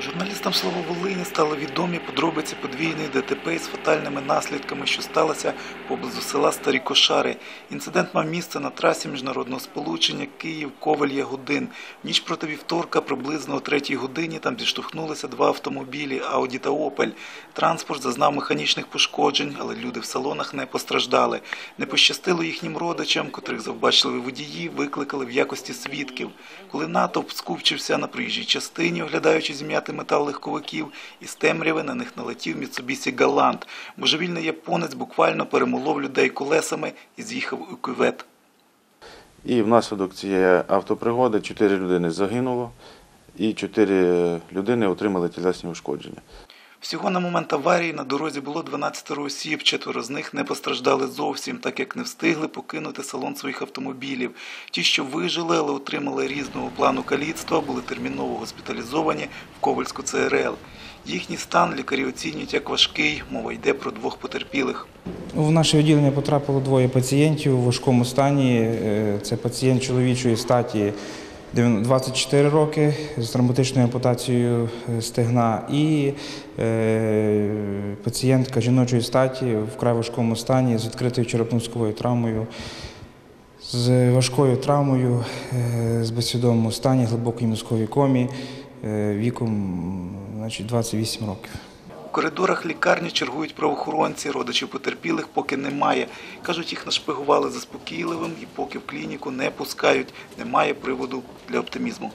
Журналістам Слово Волині стали відомі подробиці подвійної ДТП із фатальними наслідками, що сталося поблизу села Старі Кошари. Інцидент мав місце на трасі міжнародного сполучення Київ ковель ягодин ніч проти вівторка, приблизно о третій годині, там зіштовхнулися два автомобілі Ауді та Опель. Транспорт зазнав механічних пошкоджень, але люди в салонах не постраждали. Не пощастило їхнім родичам, котрих завбачливі водії викликали в якості свідків. Коли натовп скупчився на проїжджій частині, оглядаючи зім'яти метал легковиків, із темряви на них налетів Міцубісі Галант. Божевільний японець буквально перемолов людей колесами і з'їхав у кювет. І внаслідок цієї автопригоди чотири людини загинуло і чотири людини отримали тілесні ушкодження. Всього на момент аварії на дорозі було 12 осіб, четверо з них не постраждали зовсім, так як не встигли покинути салон своїх автомобілів. Ті, що вижили, але отримали різного плану каліцтва, були терміново госпіталізовані в Ковальську ЦРЛ. Їхній стан лікарі оцінюють як важкий, мова йде про двох потерпілих. В наше відділення потрапило двоє пацієнтів у важкому стані. Е, Це пацієнт чоловічої статі 24 роки з травматичною ампутацією е, стегна і е, пацієнтка жіночої статі в вкрай важкому стані з відкритою черепно-мозковою травмою, з важкою травмою, е, з безсвідомому стані, глибокій мозковій комі, е, віком значить, 28 років. Коридорах лікарні чергують правоохоронці, родичів потерпілих поки немає. Кажуть, їх нашпигували заспокійливим і поки в клініку не пускають, немає приводу для оптимізму.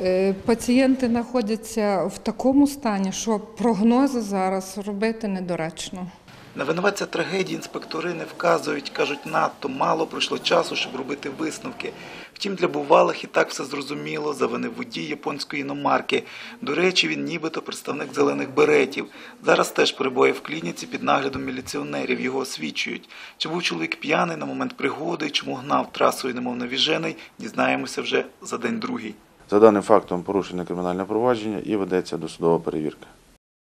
Е, Пацієнти знаходяться в такому стані, що прогнози зараз робити недоречно. На винуватця трагедії інспектори не вказують, кажуть, надто мало пройшло часу, щоб робити висновки. Втім, для бувалих і так все зрозуміло, завинив водій японської іномарки. До речі, він нібито представник зелених беретів. Зараз теж перебуває в клініці під наглядом міліціонерів, його освічують. Чи був чоловік п'яний на момент пригоди, чому гнав трасою, немов навіжений, дізнаємося вже за день другий. За даним фактом порушено кримінальне провадження і ведеться досудова перевірка.